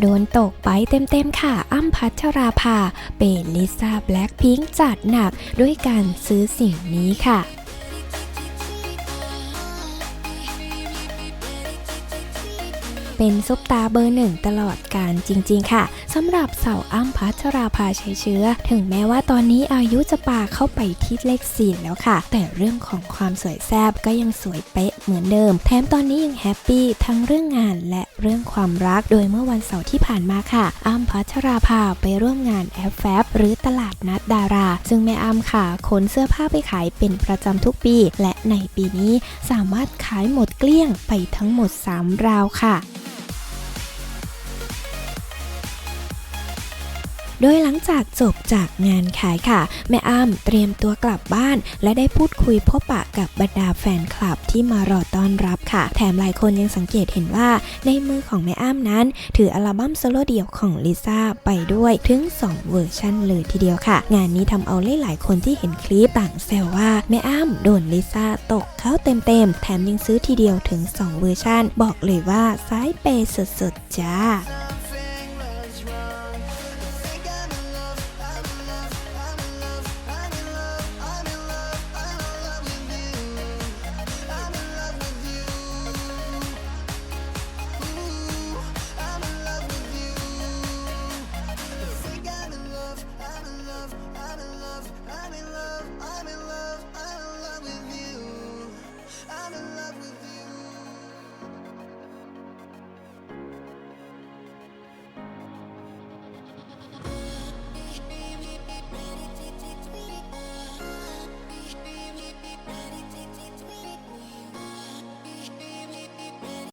โดนตกไปเต็มๆค่ะ อ้ำพัชราภา เป็นลิซ่าแบล็คพิงค์จัดหนักด้วยการซื้อสิ่งนี้ค่ะ เป็นซุปตาเบอร์หนึ่งตลอดการจริง ๆ ค่ะสำหรับสาวอ้ำพัชราภาชัยเชื้อ ถึงแม้ว่าตอนนี้อายุจะปาเข้าไปที่เลขสี่แล้วค่ะ แต่เรื่องของความสวยแซบก็ยังสวยเป๊ะเหมือนเดิม แถมตอนนี้ยังแฮปปี้ทั้งเรื่องงานและเรื่องความรักโดยเมื่อวันเสาร์ที่ผ่านมาค่ะอ้ำพัชราภาไปร่วมงานแอฟแฟบหรือตลาดนัดดารา ซึ่งแม่อ้ำค่ะขนเสื้อผ้าไปขายเป็นประจำทุกปี และในปีนี้สามารถขายหมดเกลี้ยงไปทั้งหมด 3 ราวค่ะ โดยหลังจากจบจากงานขายค่ะ แม่อ้ำเตรียมตัวกลับบ้าน และได้พูดคุยพบปะกับบรรดาแฟนคลับที่มารอต้อนรับค่ะ แถมหลายคนยังสังเกตเห็นว่าในมือของแม่อ้ำนั้น ถืออัลบั้มโซโล่เดี่ยวของลิซ่าไปด้วยถึง 2 เวอร์ชันเลยทีเดียวค่ะ งานนี้ทำเอาหลายๆคนที่เห็นคลิปต่างแซวว่าแม่อ้ำโดนลิซ่าตกเข้าเต็มๆแถมยังซื้อทีเดียวถึง 2 เวอร์ชันบอกเลยว่าซ้ายเปย์สุดๆจ้า